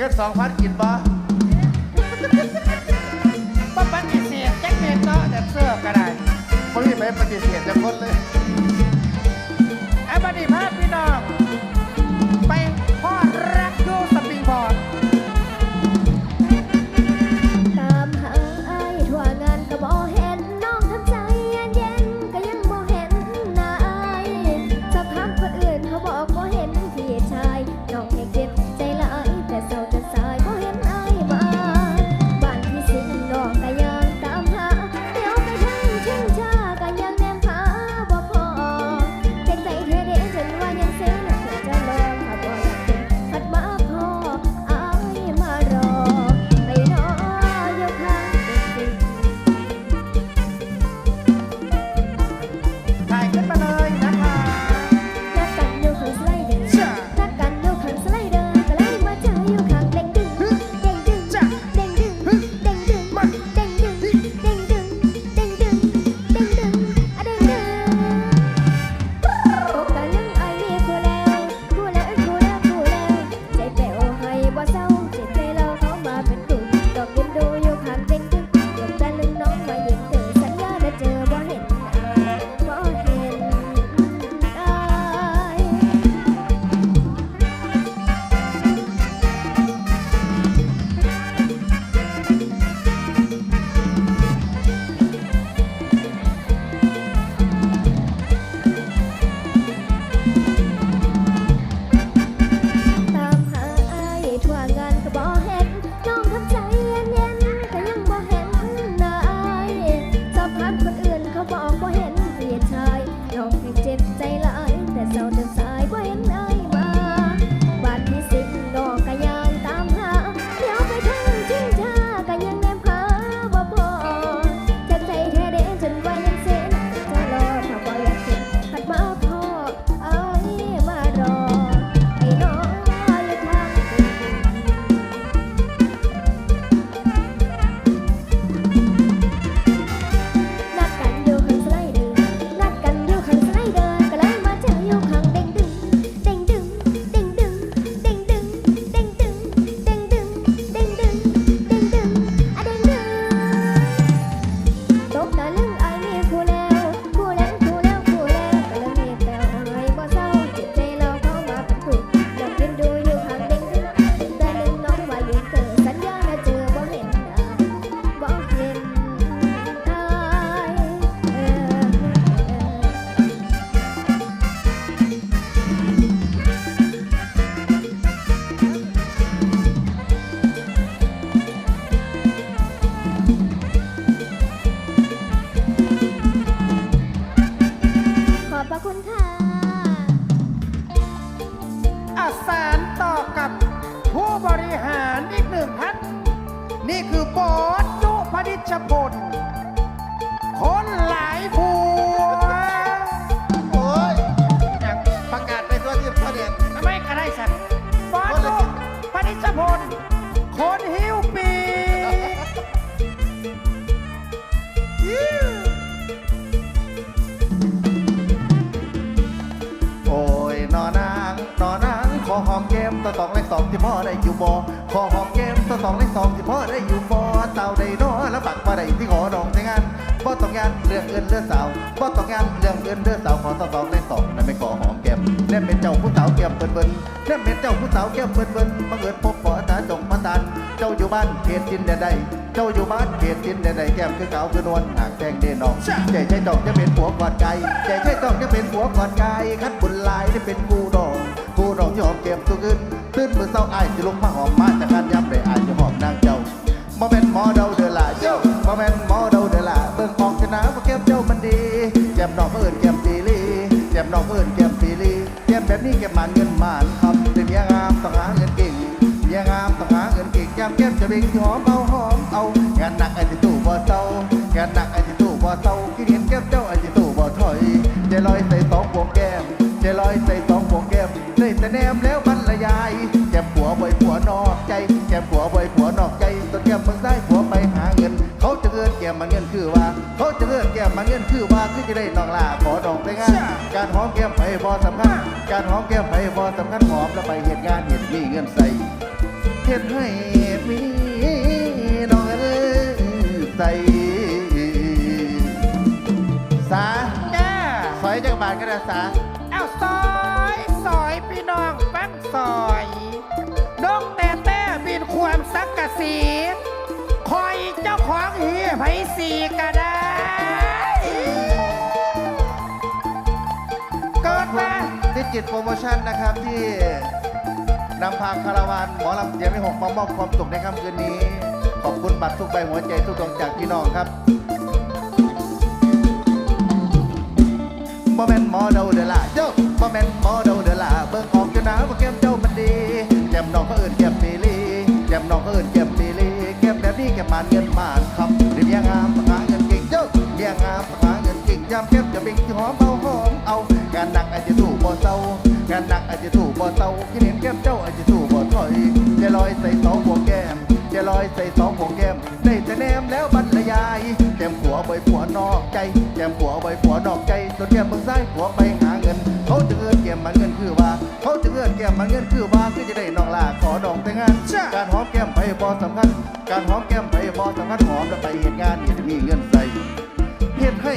เงินสองพันกินบ่บ่ปฏิเสธจักเม็ดเนาะแต่เสื้อก็ได้เขาไม่ไปปฏิเสธจะคนเลยไอ้บัดนี้พาพี่น้อง ตัวสองเลขสองที่พ่อได้อยู่บ่ขอหอมเกมตัวสองเลขสองที่พ่อได้อยู่บ่เต่าได้น้อแล้วปักมาได้ที่ขอดองแต่งานบ่ต้องงานเรื่องเงินเรื่องสาวบ่ต้องงานเรื่องเงินเรื่องสาวขอตัวสองเลขสองนั่นไม่ขอหอมแก้มเล่นเป็นเจ้าผู้สาวแก้มเบิ่นเบิ่นเล่นเป็นเจ้าผู้สาวแก้มเบิ่นเบิ่นบังเอิญพบปะตาจงมาตันเจ้าอยู่บ้านเขตดินแดนใดเจ้าอยู่บ้านเขตดินแดนใดแก้มคือขาวคือนวลหากแทงเด่นนองใจใช่ดอกจะเป็นผัวกอดไก่ใจใช่ดอกจะเป็นผัวกอดไก่คัดบุญลายได้เป็นกูดองกู ยองที่หอมเก็บตัวขึ้นตื่นมือเศร้าอายสิลงมาหอมมาจากการย้ำได้อายจะหอมนางเจ้าบ่แม่นหมอเดาเดือละเจ้าบ่แม่นหมอเดาเดือละเบิ่งออกชนะว่าแก้มเจ้ามันดีแก้มน้องเอิญแก้มปีลีแก้มน้องเอิญแก้มปีลีแก้มแบบนี้แก้มมันเงินมานคำเป็นเมียงามต้องหาเงินเก่งเมียงามต้องหาเงินเก่งยามแก้มจะเบ่งที่หอมเบา ยแต่แนมแล้วบรรยายแก้มผัวบ่อยผัวนอกใจแก้มผัวบ่อยผัวนอกใจต้นแก้มเมืองใต้ผัวไปหาเงิน เขาจะเอื้อนแก้มมันเงินคือว่า เขาจะเอื้อนแก้มมันเงินคือว่าคือจะได้น้องลาขอดองแต่งงานการหอมแก้มไปพอสำคัญการหอมแก้มไปพอสำคัญหอมแล้วไปเหตุงานเหตุมีเงินใส่เฮ็ดดให้มีน้องเอ้ยใส่สาจ้าซอยจักรบาทก็ได้สาเอาซอย ซอยพี่น้องฟังซอยนกแต่แต่บินความสักกะสีคอยเจ้าของเฮียไผสีก็ได้ เกิดมาที่จิตโปรโมชั่นนะครับที่นำพาคาราวานหมอลำเสียงไม่หกมามอบความสุขในค่ำคืนนี้ ขอบคุณบัตรทุกใบหัวใจทุกดวงจากพี่น้องครับบ่แม่นหมอเดาเดล่ะเจ้าบ่แม่น มานเงินมานคำเรียงงามหาเงินเก่งเจ้าเรียงงามหาเงินเก่งยามแก้มจะเป็นที่หอมเอาหอมเอาการหนักอาจจะสู้บ่เศร้างานหนักอาจจะสู้บ่เศร้าคิดเห็นแก้มเจ้าอาจจะสู้บ่ถอยจะลอยใส่สองหัวแก้มจะลอยใส่สองหัวแก้มได้แต่แนมแล้วบรรยายแก้มผัวใบผัวนอกใจแก้มผัวใบผัวนอกใจส่วนแก้มเบิ่งซ้ายผัวไป แก้มไปบอสำคัญ การหอมแก้มไปบอสำคัญหอมแล้วไปเหตุงานนี่จะมีเงินใส่เหตุให้